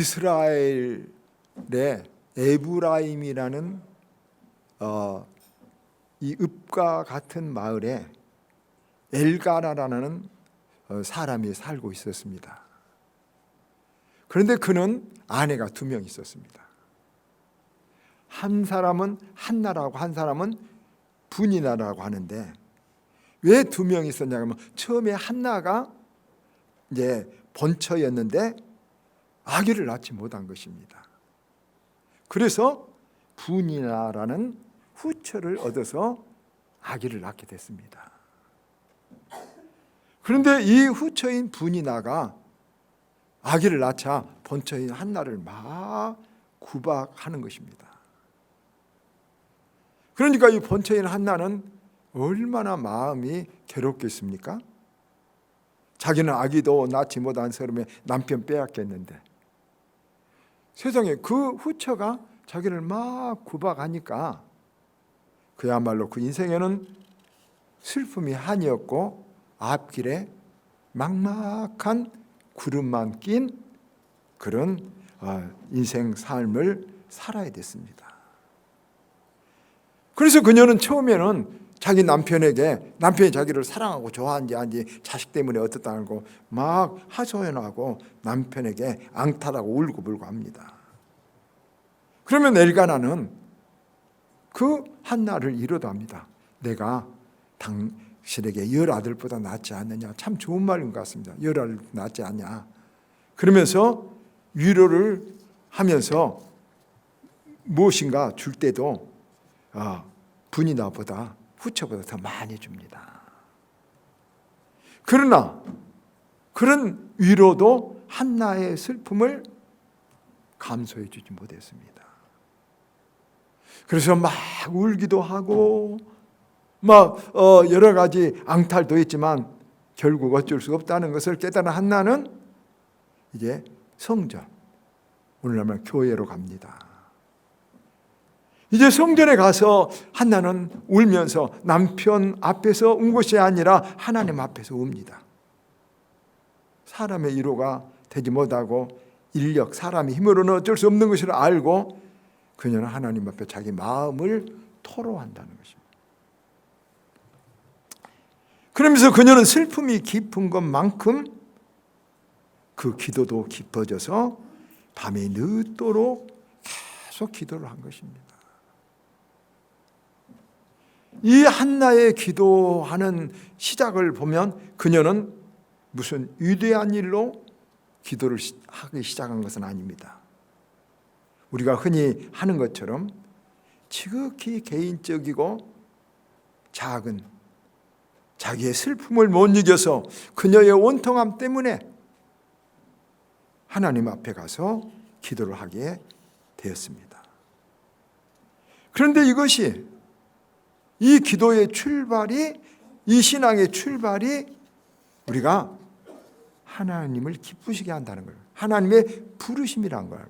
이스라엘의 에브라임이라는 어, 이 읍과 같은 마을에 엘가나라는 어, 사람이 살고 있었습니다. 그런데 그는 아내가 두 명 있었습니다. 한 사람은 한나라고 한 사람은 분이나라고 하는데 왜 두 명 있었냐면 처음에 한나가 이제 본처였는데 아기를 낳지 못한 것입니다. 그래서 분이나라는 후처를 얻어서 아기를 낳게 됐습니다. 그런데 이 후처인 분이나가 아기를 낳자 본처인 한나를 막 구박하는 것입니다. 그러니까 이 본처인 한나는 얼마나 마음이 괴롭겠습니까? 자기는 아기도 낳지 못한 서름에 남편 빼앗겼는데 세상에 그 후처가 자기를 막 구박하니까 그야말로 그 인생에는 슬픔이 한이었고 앞길에 막막한 구름만 낀 그런 어, 인생 삶을 살아야 됐습니다. 그래서 그녀는 처음에는 자기 남편에게 남편이 자기를 사랑하고 좋아하는지 아닌지 자식 때문에 어떻다는 거막 하소연하고 남편에게 앙탈하고 울고 불고 합니다. 그러면 엘가나는 그 한나를 이러도합니다. 내가 당신에게 열 아들보다 낫지 않느냐. 참 좋은 말인 것 같습니다. 열 아들 낫지 않냐. 그러면서 위로를 하면서 무엇인가 줄 때도 아, 분이 나보다 후처보다 더 많이 줍니다. 그러나 그런 위로도 한나의 슬픔을 감소해 주지 못했습니다. 그래서 막 울기도 하고 막 어, 여러 가지 앙탈도 했지만 결국 어쩔 수 없다는 것을 깨달은 한나는 이제 성전 오늘날 교회로 갑니다. 이제 성전에 가서 한나는 울면서 남편 앞에서 운 것이 아니라 하나님 앞에서 웁니다. 사람의 위로가 되지 못하고 인력, 사람의 힘으로는 어쩔 수 없는 것을 알고 그녀는 하나님 앞에 자기 마음을 토로한다는 것입니다. 그러면서 그녀는 슬픔이 깊은 것만큼 그 기도도 깊어져서 밤이 늦도록 계속 기도를 한 것입니다. 이 한나의 기도하는 시작을 보면 그녀는 무슨 위대한 일로 기도를 하기 시작한 것은 아닙니다. 우리가 흔히 하는 것처럼 지극히 개인적이고 작은 자기의 슬픔을 못 이겨서 그녀의 원통함 때문에 하나님 앞에 가서 기도를 하게 되었습니다. 그런데 이것이 이 기도의 출발이 이 신앙의 출발이 우리가 하나님을 기쁘시게 한다는 거예요. 하나님의 부르심이란 거예요.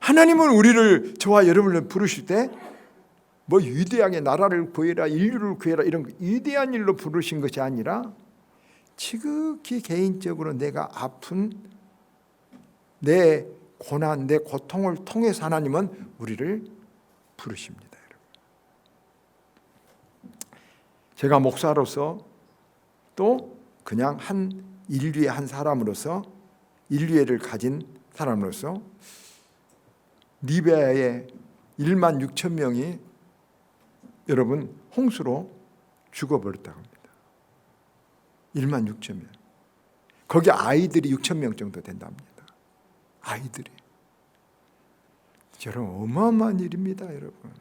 하나님은 우리를 저와 여러분을 부르실 때 뭐 위대하게 나라를 구해라 인류를 구해라 이런 위대한 일로 부르신 것이 아니라 지극히 개인적으로 내가 아픈 내 고난 내 고통을 통해서 하나님은 우리를 부르십니다. 제가 목사로서 또 그냥 한 인류의 한 사람으로서 인류애를 가진 사람으로서 리비아의 1만 6천 명이 여러분 홍수로 죽어버렸다고 합니다. 1만 6천 명. 거기 아이들이 6천 명 정도 된답니다. 아이들이. 여러분 어마어마한 일입니다, 여러분.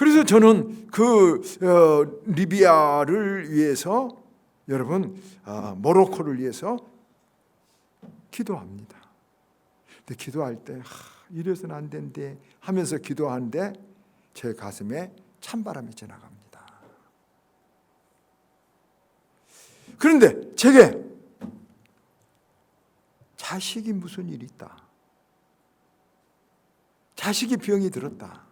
그래서 저는 그 어, 리비아를 위해서 여러분 아, 모로코를 위해서 기도합니다. 근데 기도할 때 하, 이래서는 안 된대 하면서 기도하는데 제 가슴에 찬바람이 지나갑니다. 그런데 제게 자식이 무슨 일이 있다. 자식이 병이 들었다.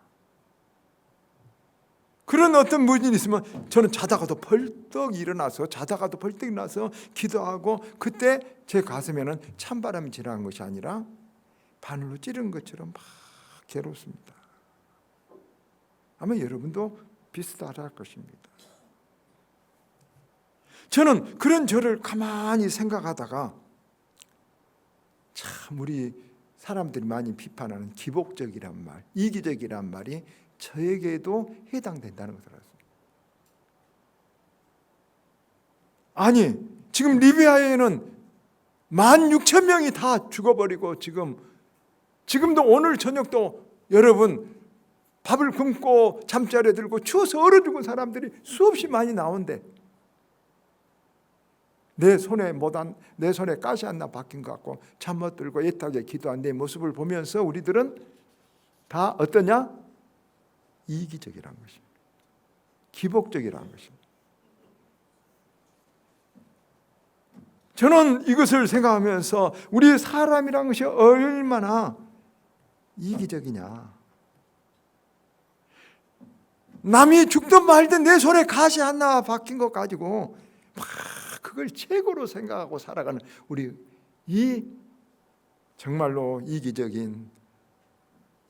그런 어떤 무진이 있으면 저는 자다가도 벌떡 일어나서 자다가도 벌떡 일어나서 기도하고 그때 제 가슴에는 찬바람이 지나간 것이 아니라 바늘로 찌른 것처럼 막 괴롭습니다. 아마 여러분도 비슷하실 것입니다. 저는 그런 저를 가만히 생각하다가 참 우리 사람들이 많이 비판하는 기복적이란 말, 이기적이란 말이 저에게도 해당된다는 것을 알았습니다. 아니, 지금 리비아에는 만 6천 명이 다 죽어버리고 지금 지금도 오늘 저녁도 여러분 밥을 굶고 잠자리에 들고 추워서 얼어 죽은 사람들이 수없이 많이 나온대. 내 손에 못한 내 손에 가시 하나 박힌 것 같고 잠 못 들고 애타게 기도한 내 모습을 보면서 우리들은 다 어떠냐? 이기적이라는 것입니다. 기복적이라는 것입니다. 저는 이것을 생각하면서 우리 사람이라는 것이 얼마나 이기적이냐. 남이 죽든 말든 내 손에 가시 하나 박힌 것 가지고 막 그걸 최고로 생각하고 살아가는 우리 이 정말로 이기적인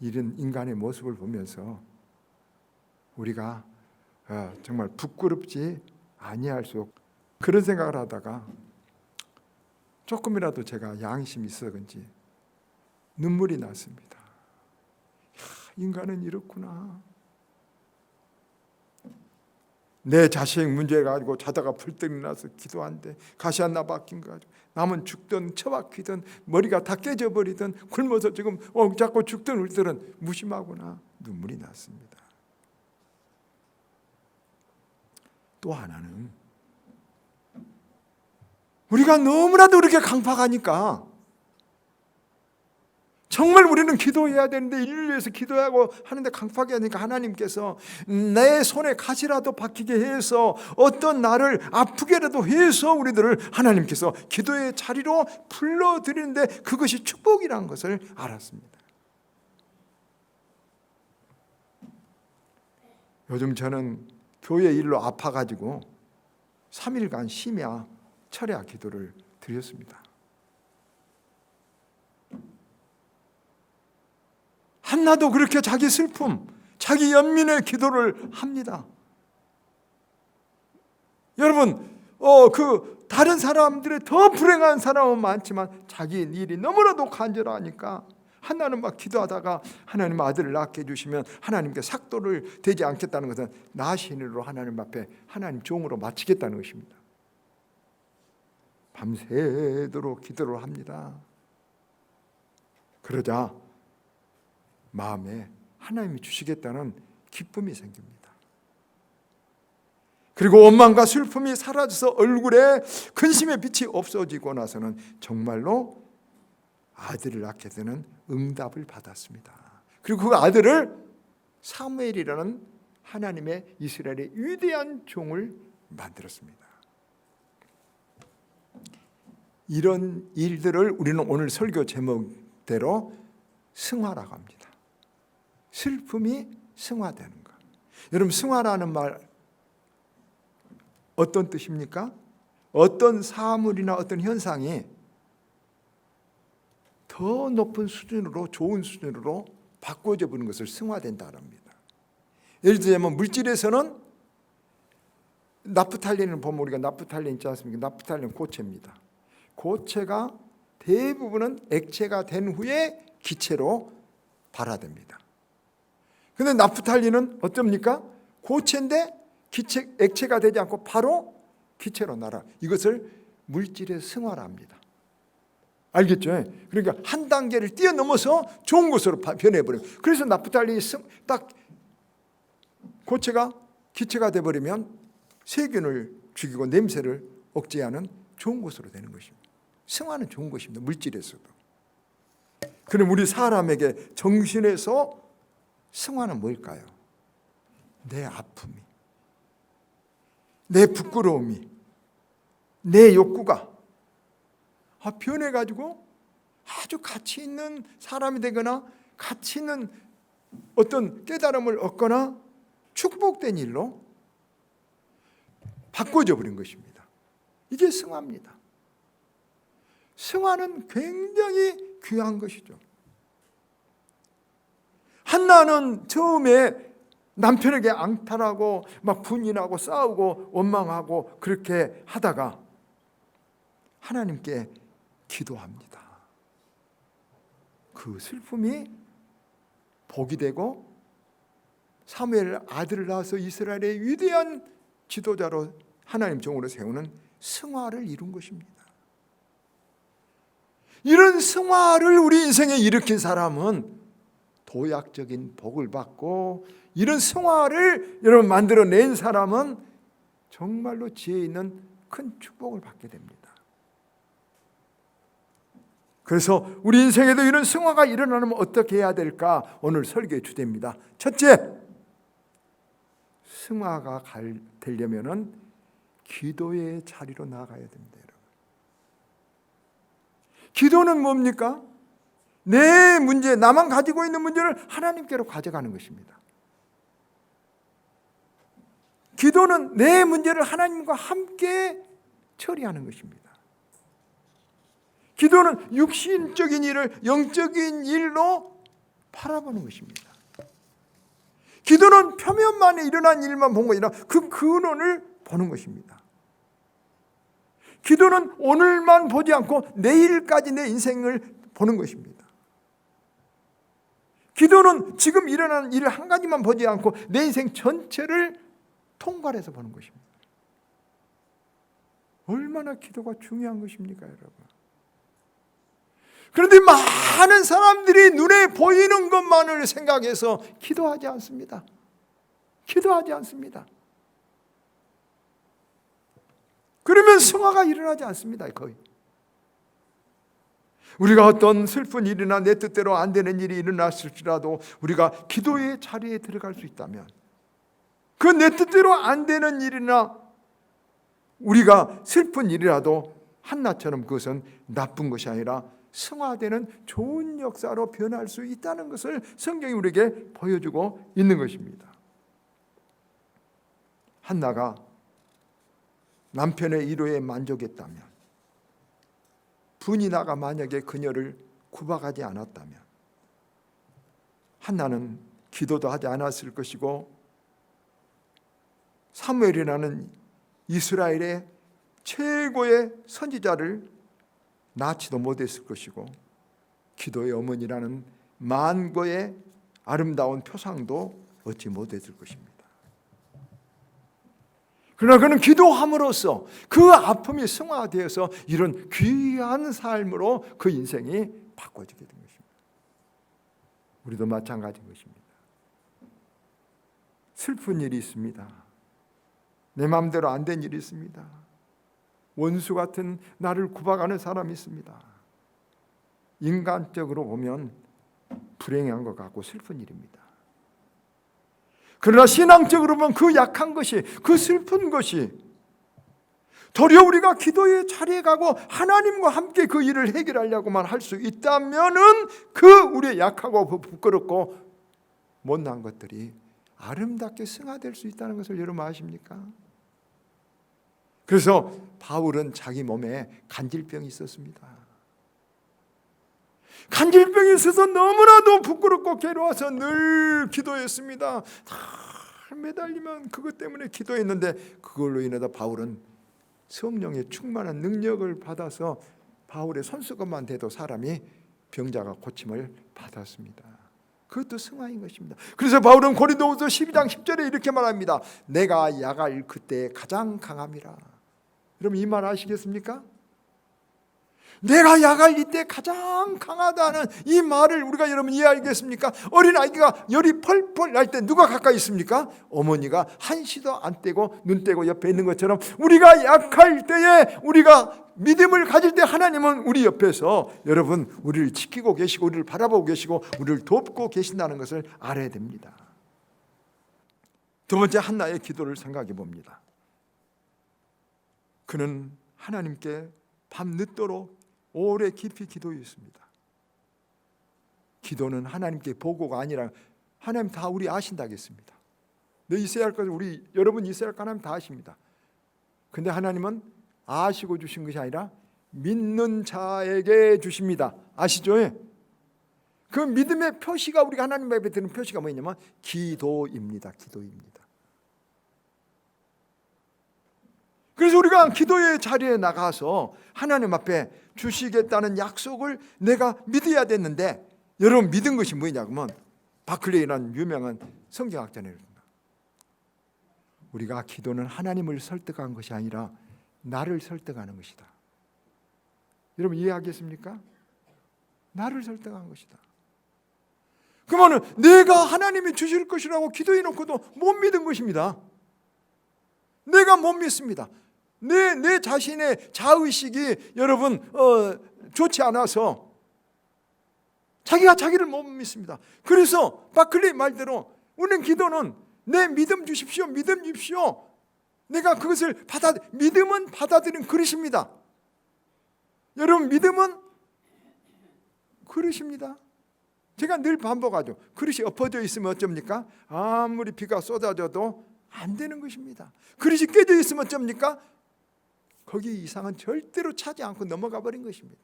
이런 인간의 모습을 보면서 우리가 어, 정말 부끄럽지 아니할 수 없. 그런 생각을 하다가 조금이라도 제가 양심이 있어 그런지 눈물이 났습니다. 야, 인간은 이렇구나. 내 자식 문제 가지고 자다가 불떡 일어나서 기도한데 가시 하나 박힌 거 가지고 남은 죽든 처박히든 머리가 다 깨져버리든 굶어서 지금 어, 자꾸 죽든 울들은 무심하구나 눈물이 났습니다. 또 하나는 우리가 너무나도 그렇게 강팍하니까 정말 우리는 기도해야 되는데 인류를 위해서 기도하고 하는데 강팍이 하니까 하나님께서 내 손에 가시라도 박히게 해서 어떤 나를 아프게라도 해서 우리들을 하나님께서 기도의 자리로 불러들이는데 그것이 축복이라는 것을 알았습니다. 요즘 저는 교회 일로 아파가지고 3일간 심야 철야 기도를 드렸습니다. 한나도 그렇게 자기 슬픔, 자기 연민의 기도를 합니다. 여러분, 어, 그 다른 사람들의 더 불행한 사람은 많지만 자기 일이 너무나도 간절하니까 하나는 막 기도하다가 하나님 아들을 낳게 해주시면 하나님께 삭도를 되지 않겠다는 것은 나 신으로 하나님 앞에 하나님 종으로 마치겠다는 것입니다. 밤새도록 기도를 합니다. 그러자 마음에 하나님이 주시겠다는 기쁨이 생깁니다. 그리고 원망과 슬픔이 사라져서 얼굴에 근심의 빛이 없어지고 나서는 정말로 아들을 낳게 되는 응답을 받았습니다. 그리고 그 아들을 사무엘이라는 하나님의 이스라엘의 위대한 종을 만들었습니다. 이런 일들을 우리는 오늘 설교 제목대로 승화라고 합니다. 슬픔이 승화되는 것. 여러분 승화라는 말 어떤 뜻입니까? 어떤 사물이나 어떤 현상이 더 높은 수준으로 좋은 수준으로 바꿔져 보는 것을 승화된다는 겁니다. 예를 들자면 물질에서는 나프탈린을 보면 우리가 나프탈린 있지 않습니까? 나프탈린 고체입니다. 고체가 대부분은 액체가 된 후에 기체로 발화됩니다. 근데 나프탈린은 어떻습니까? 고체인데 기체 액체가 되지 않고 바로 기체로 날아. 이것을 물질의 승화랍니다. 알겠죠? 그러니까 한 단계를 뛰어넘어서 좋은 것으로 변해버려요. 그래서 나프탈린이 딱 고체가 기체가 돼버리면 세균을 죽이고 냄새를 억제하는 좋은 것으로 되는 것입니다. 승화는 좋은 것입니다. 물질에서도. 그럼 우리 사람에게 정신에서 승화는 뭘까요? 내 아픔이, 내 부끄러움이, 내 욕구가 아, 변해가지고 아주 가치 있는 사람이 되거나 가치 있는 어떤 깨달음을 얻거나 축복된 일로 바꿔져 버린 것입니다. 이게 승화입니다. 승화는 굉장히 귀한 것이죠. 한나는 처음에 남편에게 앙탈하고 막 분인하고 싸우고 원망하고 그렇게 하다가 하나님께 기도합니다. 그 슬픔이 복이 되고 사무엘 아들을 낳아서 이스라엘의 위대한 지도자로 하나님 종으로 세우는 승화를 이룬 것입니다. 이런 승화를 우리 인생에 일으킨 사람은 도약적인 복을 받고 이런 승화를 여러분 만들어낸 사람은 정말로 지혜 있는 큰 축복을 받게 됩니다. 그래서 우리 인생에도 이런 승화가 일어나면 어떻게 해야 될까? 오늘 설교의 주제입니다. 첫째, 승화가 갈, 되려면은 기도의 자리로 나가야 됩니다. 여러분. 기도는 뭡니까? 내 문제, 나만 가지고 있는 문제를 하나님께로 가져가는 것입니다. 기도는 내 문제를 하나님과 함께 처리하는 것입니다. 기도는 육신적인 일을 영적인 일로 바라보는 것입니다. 기도는 표면만에 일어난 일만 본 것이 아니라 그 근원을 보는 것입니다. 기도는 오늘만 보지 않고 내일까지 내 인생을 보는 것입니다. 기도는 지금 일어나는 일한 가지만 보지 않고 내 인생 전체를 통괄해서 보는 것입니다. 얼마나 기도가 중요한 것입니까, 여러분? 그런데 많은 사람들이 눈에 보이는 것만을 생각해서 기도하지 않습니다. 기도하지 않습니다. 그러면 성화가 일어나지 않습니다. 거의. 우리가 어떤 슬픈 일이나 내 뜻대로 안 되는 일이 일어났을지라도 우리가 기도의 자리에 들어갈 수 있다면 그 내 뜻대로 안 되는 일이나 우리가 슬픈 일이라도 한나처럼 그것은 나쁜 것이 아니라 승화되는 좋은 역사로 변할 수 있다는 것을 성경이 우리에게 보여주고 있는 것입니다. 한나가 남편의 이로에 만족했다면 분이 나가 만약에 그녀를 구박하지 않았다면 한나는 기도도 하지 않았을 것이고 사무엘이라는 이스라엘의 최고의 선지자를 낳지도 못했을 것이고 기도의 어머니라는 만고의 아름다운 표상도 얻지 못했을 것입니다. 그러나 그는 기도함으로써 그 아픔이 승화되어서 이런 귀한 삶으로 그 인생이 바꿔지게 된 것입니다. 우리도 마찬가지인 것입니다. 슬픈 일이 있습니다. 내 마음대로 안 된 일이 있습니다. 원수 같은 나를 구박하는 사람이 있습니다. 인간적으로 보면 불행한 것 같고 슬픈 일입니다. 그러나 신앙적으로 보면 그 약한 것이, 그 슬픈 것이 도리어 우리가 기도의 자리에 가고 하나님과 함께 그 일을 해결하려고만 할 수 있다면은 그 우리의 약하고 부끄럽고 못난 것들이 아름답게 승화될 수 있다는 것을 여러분 아십니까? 그래서 바울은 자기 몸에 간질병이 있었습니다. 간질병이 있어서 너무나도 부끄럽고 괴로워서 늘 기도했습니다. 다 매달리면 그것 때문에 기도했는데 그걸로 인해서 바울은 성령의 충만한 능력을 받아서 바울의 손수건만 대도 사람이 병자가 고침을 받았습니다. 그것도 승화인 것입니다. 그래서 바울은 고린도후서 12장 10절에 이렇게 말합니다. 내가 야갈 그때 가장 강함이라. 여러분 이 말 아시겠습니까? 내가 야갈 이때 가장 강하다는 이 말을 우리가 여러분 이해하겠습니까? 어린 아이가 열이 펄펄 날 때 누가 가까이 있습니까? 어머니가 한시도 안 떼고 눈 떼고 옆에 있는 것처럼 우리가 약할 때에 우리가 믿음을 가질 때 하나님은 우리 옆에서 여러분 우리를 지키고 계시고 우리를 바라보고 계시고 우리를 돕고 계신다는 것을 알아야 됩니다. 두 번째 한나의 기도를 생각해 봅니다. 그는 하나님께 밤 늦도록 오래 깊이 기도했습니다. 기도는 하나님께 보고가 아니라 하나님 다 우리 아신다겠습니다. 너 있어야 할 것을 우리 여러분 있어야 할거 하나님 다 아십니다. 근데 하나님은 아시고 주신 것이 아니라 믿는 자에게 주십니다. 아시죠? 예. 그 믿음의 표시가 우리가 하나님 앞에 드는 표시가 뭐냐면 기도입니다. 기도입니다. 그래서 우리가 기도의 자리에 나가서 하나님 앞에 주시겠다는 약속을 내가 믿어야 됐는데 여러분 믿은 것이 뭐냐면 바클레이라는 유명한 성경학자는. 우리가 기도는 하나님을 설득한 것이 아니라 나를 설득하는 것이다. 여러분 이해하겠습니까? 나를 설득한 것이다. 그러면 내가 하나님이 주실 것이라고 기도해 놓고도 못 믿은 것입니다. 내가 못 믿습니다. 내, 내 자신의 자의식이 여러분 어, 좋지 않아서 자기가 자기를 못 믿습니다. 그래서 바클리 말대로 우리는 기도는 내 믿음 주십시오. 믿음 주십시오. 내가 그것을 받아 믿음은 받아들인 그릇입니다. 여러분 믿음은 그릇입니다. 제가 늘 반복하죠. 그릇이 엎어져 있으면 어쩝니까? 아무리 비가 쏟아져도 안 되는 것입니다. 그릇이 깨져 있으면 어쩝니까? 거기 이상은 절대로 차지 않고 넘어가 버린 것입니다.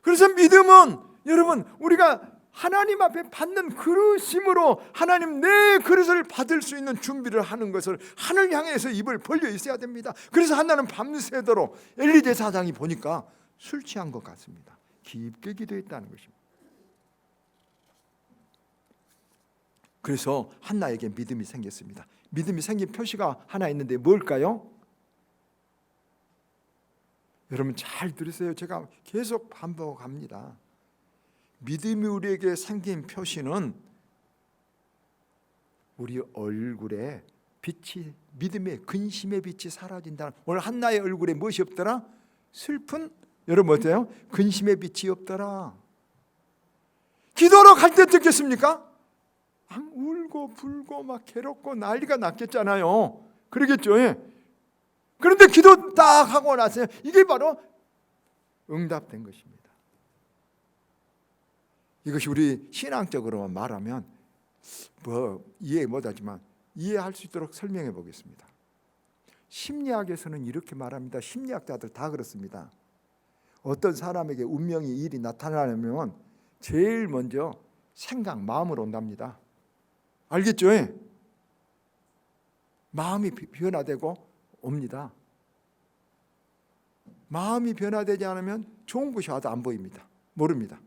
그래서 믿음은 여러분 우리가 하나님 앞에 받는 그릇임으로 하나님 내 그릇을 받을 수 있는 준비를 하는 것을 하늘 향해서 입을 벌려 있어야 됩니다. 그래서 하나는 밤새도록 엘리제 사장이 보니까 술 취한 것 같습니다. 깊게 기도했다는 것입니다. 그래서 한나에게 믿음이 생겼습니다. 믿음이 생긴 표시가 하나 있는데 뭘까요? 여러분 잘 들으세요. 제가 계속 반복합니다. 믿음이 우리에게 생긴 표시는 우리 얼굴에 빛이 믿음의 근심의 빛이 사라진다. 오늘 한나의 얼굴에 무엇이 없더라? 슬픈 여러분 어때요? 근심의 빛이 없더라. 기도로 갈때 듣겠습니까? 막 울고 불고 막 괴롭고 난리가 났겠잖아요. 그러겠죠. 예. 그런데 기도 딱 하고 나서 이게 바로 응답된 것입니다. 이것이 우리 신앙적으로 말하면 뭐 이해 못하지만 이해할 수 있도록 설명해 보겠습니다. 심리학에서는 이렇게 말합니다. 심리학자들 다 그렇습니다. 어떤 사람에게 운명이 일이 나타나려면 제일 먼저 생각, 마음으로 온답니다. 알겠죠? 예? 마음이 변화되고 옵니다. 마음이 변화되지 않으면 좋은 것이 와도 안 보입니다. 모릅니다.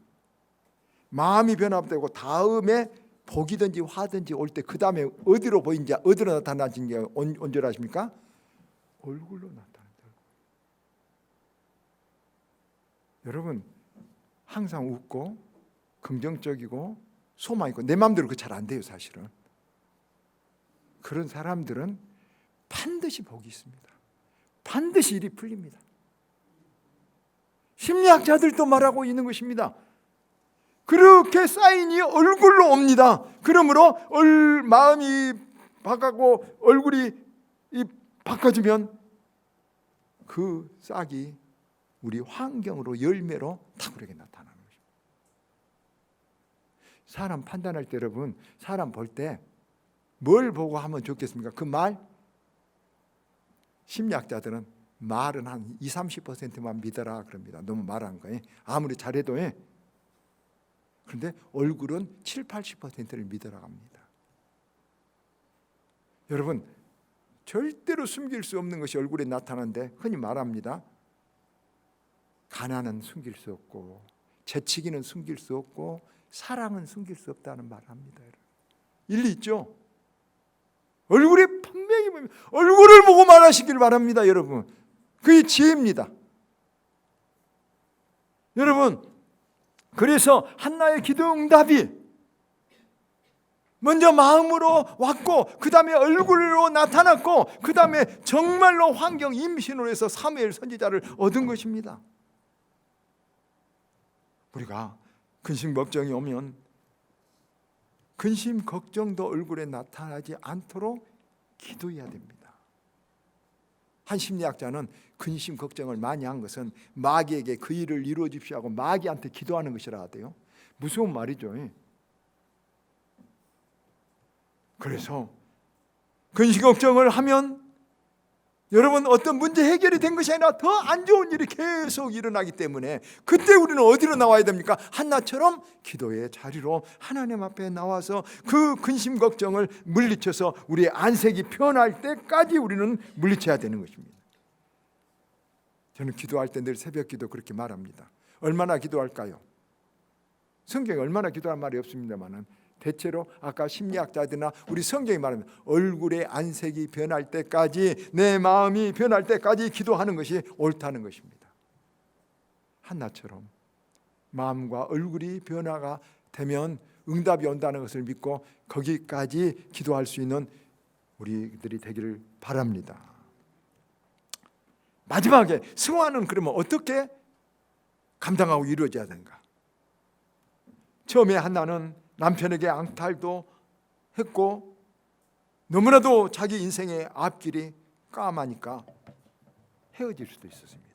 마음이 변화되고 다음에 복이든지 화든지 올 때 그 다음에 어디로 보인지 어디로 나타나는지 언제 아십니까? 얼굴로 나타난다. 여러분 항상 웃고 긍정적이고 소망 있고 내 마음대로 그 잘 안 돼요 사실은. 그런 사람들은 반드시 복이 있습니다. 반드시 일이 풀립니다. 심리학자들도 말하고 있는 것입니다. 그렇게 사인이 얼굴로 옵니다. 그러므로 얼, 마음이 바가고 얼굴이 이 바꿔지면 그 싹이 우리 환경으로 열매로 탁월하게 나타나는 것입니다. 사람 판단할 때 여러분 사람 볼때 뭘 보고 하면 좋겠습니까? 그 말 심리학자들은 말은 한 2, 30%만 믿어라 그럽니다. 너무 말한 거예요. 아무리 잘해도 예. 그런데 얼굴은 7, 80%를 믿어라 합니다. 여러분 절대로 숨길 수 없는 것이 얼굴에 나타나는데 흔히 말합니다. 가난은 숨길 수 없고 재치기는 숨길 수 없고 사랑은 숨길 수 없다는 말을 합니다. 일리 있죠? 얼굴에 분명히 보면 얼굴을 보고 말하시길 바랍니다, 여러분. 그게 지혜입니다. 여러분, 그래서 한나의 기도 응답이 먼저 마음으로 왔고 그 다음에 얼굴로 나타났고 그 다음에 정말로 환경 임신으로 해서 사무엘 선지자를 얻은 것입니다. 우리가 근심 걱정이 오면 근심 걱정도 얼굴에 나타나지 않도록 기도해야 됩니다. 한 심리학자는 근심 걱정을 많이 한 것은 마귀에게 그 일을 이루어 주십시오 하고 마귀한테 기도하는 것이라 하대요. 무서운 말이죠. 그래서 근심 걱정을 하면 여러분 어떤 문제 해결이 된 것이 아니라 더 안 좋은 일이 계속 일어나기 때문에 그때 우리는 어디로 나와야 됩니까? 한나처럼 기도의 자리로 하나님 앞에 나와서 그 근심 걱정을 물리쳐서 우리의 안색이 변할 때까지 우리는 물리쳐야 되는 것입니다. 저는 기도할 때 늘 새벽 기도 그렇게 말합니다. 얼마나 기도할까요? 성경에 얼마나 기도할 말이 없습니다만은 대체로 아까 심리학자들이나 우리 성경이 말하는 얼굴의 안색이 변할 때까지 내 마음이 변할 때까지 기도하는 것이 옳다는 것입니다. 한나처럼 마음과 얼굴이 변화가 되면 응답이 온다는 것을 믿고 거기까지 기도할 수 있는 우리들이 되기를 바랍니다. 마지막에 승화는 그러면 어떻게 감당하고 이루어져야 되는가? 처음에 한나는 남편에게 앙탈도 했고 너무나도 자기 인생의 앞길이 까마니까 헤어질 수도 있었습니다.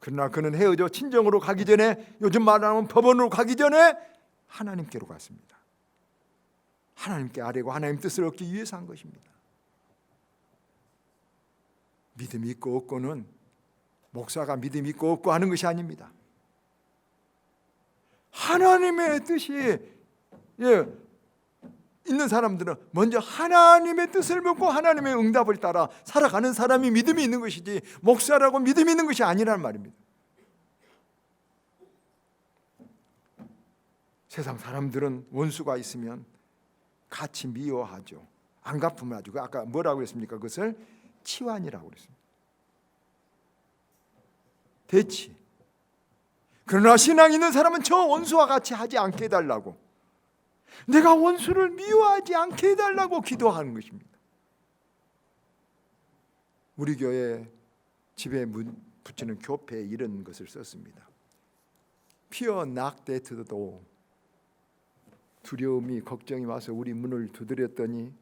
그러나 그는 헤어져 친정으로 가기 전에 요즘 말하면 법원으로 가기 전에 하나님께로 갔습니다. 하나님께 아뢰고 하나님 뜻을 얻기 위해서 한 것입니다. 믿음이 있고 없고는 목사가 믿음이 있고 없고 하는 것이 아닙니다. 하나님의 뜻이 예, 있는 사람들은 먼저 하나님의 뜻을 묻고 하나님의 응답을 따라 살아가는 사람이 믿음이 있는 것이지 목사라고 믿음이 있는 것이 아니란 말입니다. 세상 사람들은 원수가 있으면 같이 미워하죠. 안 갚으면 아주 그 아까 뭐라고 했습니까? 그것을 치환이라고 그랬습니다. 대치. 그러나 신앙 있는 사람은 저 원수와 같이 하지 않게 해달라고 내가 원수를 미워하지 않게 해달라고 기도하는 것입니다. 우리 교회 집에 문 붙이는 교패에 이런 것을 썼습니다. 피어 낙데트도 두려움이 걱정이 와서 우리 문을 두드렸더니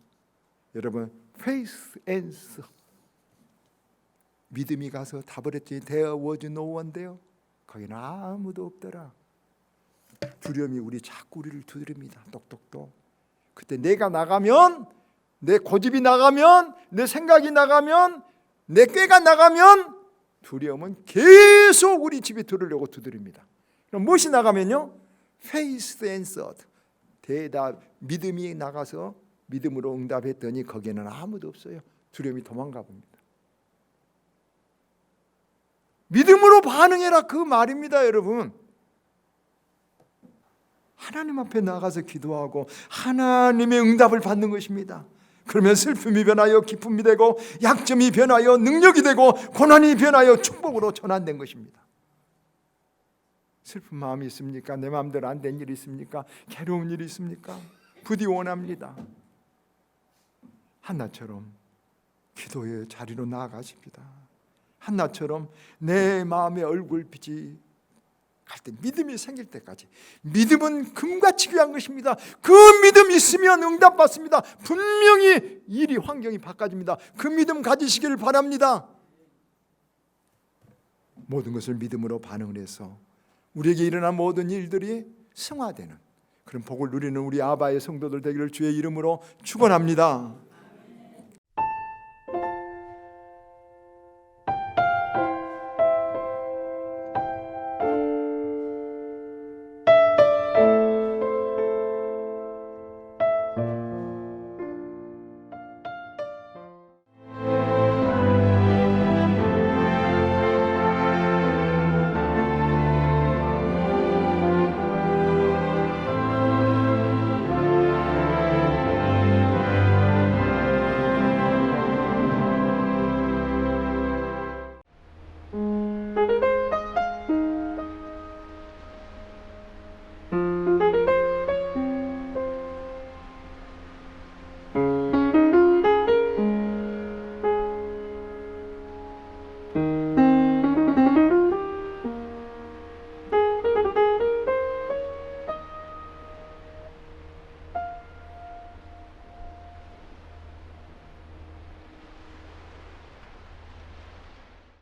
여러분 페이스 앤스 믿음이 가서 답을 was no one there 거기는 아무도 없더라. 두려움이 우리 자꾸 우리를 두드립니다. 똑똑똑. 그때 내가 나가면 내 고집이 나가면 내 생각이 나가면 내 꾀가 나가면 두려움은 계속 우리 집에 들으려고 두드립니다. 그럼 무엇이 나가면요? Faith answered 대답 믿음이 나가서 믿음으로 응답했더니 거기에는 아무도 없어요. 두려움이 도망가 봅니다 믿음으로 반응해라 그 말입니다, 여러분. 하나님 앞에 나가서 기도하고 하나님의 응답을 받는 것입니다. 그러면 슬픔이 변하여 기쁨이 되고 약점이 변하여 능력이 되고 고난이 변하여 축복으로 전환된 것입니다. 슬픈 마음이 있습니까? 내 마음대로 안 된 일이 있습니까? 괴로운 일이 있습니까? 부디 원합니다. 한나처럼 기도의 자리로 나아가십니다. 한나처럼 내 마음의 얼굴빛이 갈 때 믿음이 생길 때까지 믿음은 금같이 귀한 것입니다. 그 믿음 있으면 응답받습니다. 분명히 일이 환경이 바꿔집니다. 그 믿음 가지시기를 바랍니다. 모든 것을 믿음으로 반응을 해서 우리에게 일어난 모든 일들이 승화되는 그런 복을 누리는 우리 아바의 성도들 되기를 주의 이름으로 축원합니다.